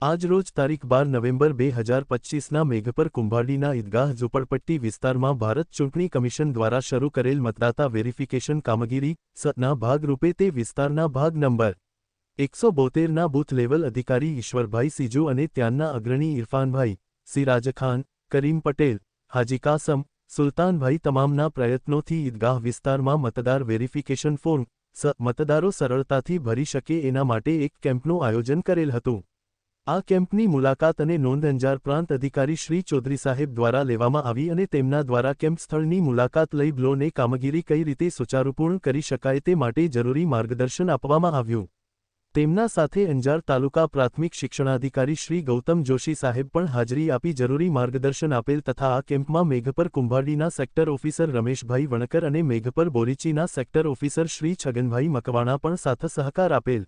આજ રોજ તારીખ બાર નવેમ્બર બે હજાર પચ્ચીસના મેઘપર કુંભાડીના ઈદગાહ ઝુંપડપટ્ટી વિસ્તારમાં ભારત ચૂંટણી કમિશન દ્વારા શરૂ કરેલ મતદાતા વેરિફિકેશન કામગીરી સના ભાગરૂપે તે વિસ્તારના ભાગ નંબર એકસો બોતેરના બૂથ લેવલ અધિકારી ઈશ્વરભાઈ સિજુ અને ત્યાંના અગ્રણી ઇરફાનભાઈ સિરાજ ખાન કરીમ પટેલ, હાજી કાસમ, સુલતાનભાઈ તમામના પ્રયત્નોથી ઈદગાહ વિસ્તારમાં મતદાર વેરિફિકેશન ફોર્મ મતદારો સરળતાથી ભરી શકે એના માટે એક કેમ્પનું આયોજન કરેલ હતું. આ કેમ્પની મુલાકાત અને નોંધ અંજાર પ્રાંત અધિકારી શ્રી ચૌધરી સાહેબ દ્વારા લેવામાં આવી અને તેમના દ્વારા કેમ્પ સ્થળની મુલાકાત લઈ બ્લોને કામગીરી કઈ રીતે સુચારુપૂર્ણ કરી શકાય તે માટે જરૂરી માર્ગદર્શન આપવામાં આવ્યું. તેમના સાથે અંજાર તાલુકા પ્રાથમિક શિક્ષણાધિકારી શ્રી ગૌતમ જોશી સાહેબ પણ હાજરી આપી જરૂરી માર્ગદર્શન આપેલ તથા આ કેમ્પમાં મેઘપર કુંભાડીના સેક્ટર ઓફિસર રમેશભાઈ વણકર અને મેઘપર બોરીચીના સેક્ટર ઓફિસર શ્રી છગનભાઈ મકવાણા પણ સાથ સહકાર આપેલ.